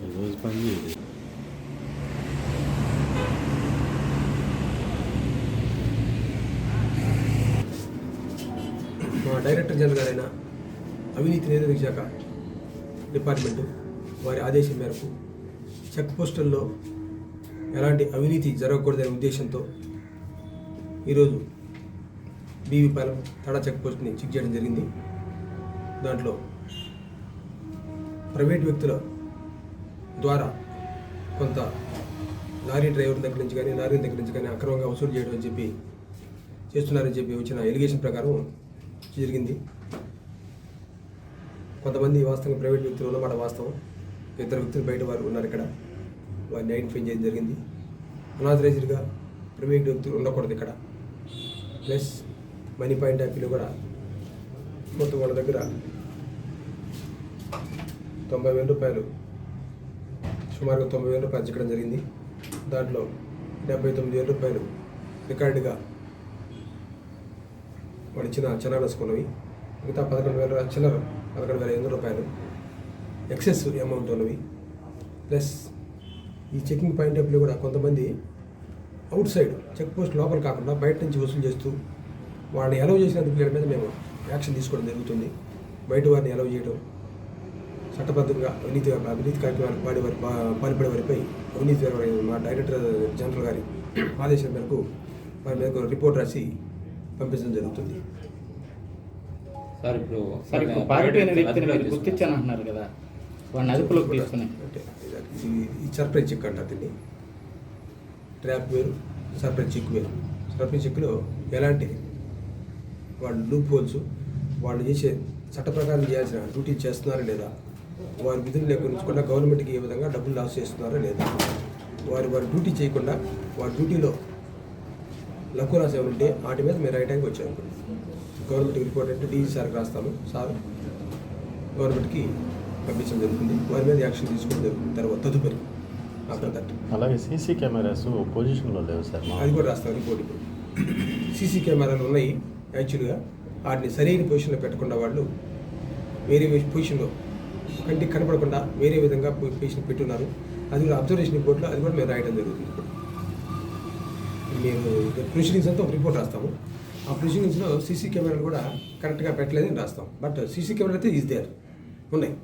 ఈరోజు పని చేయలేదు మా డైరెక్టర్ జనరల్ గారైన అవినీతి నిరోధక శాఖ డిపార్ట్మెంటు వారి ఆదేశం మేరకు చెక్ పోస్టుల్లో ఎలాంటి అవినీతి జరగకూడదనే ఉద్దేశంతో ఈరోజు బీవీపాలెం తడా చెక్ పోస్ట్ని చెక్ చేయడం జరిగింది. దాంట్లో ప్రైవేట్ వ్యక్తుల ద్వారా కొంత లారీ డ్రైవర్ దగ్గర నుంచి కానీ లారీ దగ్గర నుంచి కానీ అక్రమంగా వసూలు చేయడం అని చెప్పి చేస్తున్నారని చెప్పి వచ్చిన ఎలిగేషన్ ప్రకారం జరిగింది. కొంతమంది వాస్తవంగా ప్రైవేట్ వ్యక్తులు ఉన్నమాట వాస్తవం. ఇద్దరు వ్యక్తులు బయట వారు ఉన్నారు ఇక్కడ. వారిని ఐడెంటిఫై చేయడం జరిగింది. అనాథరైజ్డ్గా ప్రైవేట్ వ్యక్తులు ఉండకూడదు ఇక్కడ. ప్లస్ మనీ పాయింట్ యాప్లో కూడా మొత్తం వాళ్ళ దగ్గర తొంభై వేల రూపాయలు. సుమారుగా తొంభై వేల రూపాయలు చెక్కడం జరిగింది. దాంట్లో డెబ్బై తొమ్మిది వేల రూపాయలు రికార్డుగా వాడు ఇచ్చిన చలానస్ కొన్నవి మిగతా పదకొండు వేల చిల్లర పదకొండు వేల ఎనిమిది రూపాయలు ఎక్సెస్ అమౌంట్ ఉన్నవి. ప్లస్ ఈ చెకింగ్ పాయింట్ ఆఫ్లో కూడా కొంతమంది అవుట్ సైడ్ చెక్ పోస్ట్ లోపల కాకుండా బయట నుంచి వసూలు చేస్తూ వాళ్ళని అలౌ చేసినందుకు వీళ్ళ మీద మేము యాక్షన్ తీసుకోవడం జరుగుతుంది. బయట వారిని అలౌ చేయడం చట్టబద్ధంగా అవినీతి అవినీతి కార్యక్రమాలకు పాడే వారి పాల్పడే వారిపై అవినీతి మా డైరెక్టర్ జనరల్ గారి ఆదేశం మేరకు వారి మీద రిపోర్ట్ రాసి పంపించడం జరుగుతుంది. సార్ ఇప్పుడు సార్ వ్యక్తిని మీరు గుర్తించాను అంటున్నారు కదా. వాడిని అదుపులోకి తీసుకుని. అంటే ఈ సర్ప్రైజ్ చెక్ అంటారు దీన్ని. ట్రాప్ వేరు సర్ప్రైజ్ చెక్ వేరు. సర్ప్రైజ్ చెక్లో ఎలాంటి వాళ్ళు లూప్ హోల్స్ వాళ్ళు చేసే చట్ట ప్రకారం చేయాల్సిన డ్యూటీ చేస్తున్నారా లేదా వారి విధులు లేకుండా గవర్నమెంట్కి ఏ విధంగా డబ్బులు లాస్ చేస్తున్నారా లేదా వారి వారి డ్యూటీ చేయకుండా వారి డ్యూటీలో లక్కురాస్ ఏమైనా ఉంటే వాటి మీద మీరు రైటానికి వచ్చారు గవర్నమెంట్కి రిపోర్ట్ అంటే డీజీ సార్కి రాస్తాము. సార్ గవర్నమెంట్కి పంపించడం జరుగుతుంది. వారి మీద యాక్షన్ తీసుకోవడం జరుగుతుంది. తర్వాత తదుపరి అలాగే సీసీ కెమెరాస్ పొజిషన్లో లేవు సార్ అది కూడా రాస్తాం రిపోర్ట్ ఇప్పుడు. సీసీ కెమెరాలు ఉన్నాయి యాక్చువల్గా. వాటిని సరైన పొజిషన్లో పెట్టకుండా వాళ్ళు వేరే పొజిషన్లో కంటికి కనపడకుండా వేరే విధంగా పేషెంట్ పెట్టున్నారు. అది కూడా అబ్జర్వేషన్ రిపోర్ట్లో అది కూడా మేము రాయడం జరుగుతుంది ఇప్పుడు. మేము ప్రొసీడింగ్స్ అంతా ఒక రిపోర్ట్ రాస్తాము. ఆ ప్రొసీడింగ్స్లో సీసీ కెమెరాలు కూడా కరెక్ట్గా పెట్టలేదని రాస్తాం బట్ సీసీ కెమెరా అయితే ఈజ్ దేర్ ఉన్నాయి.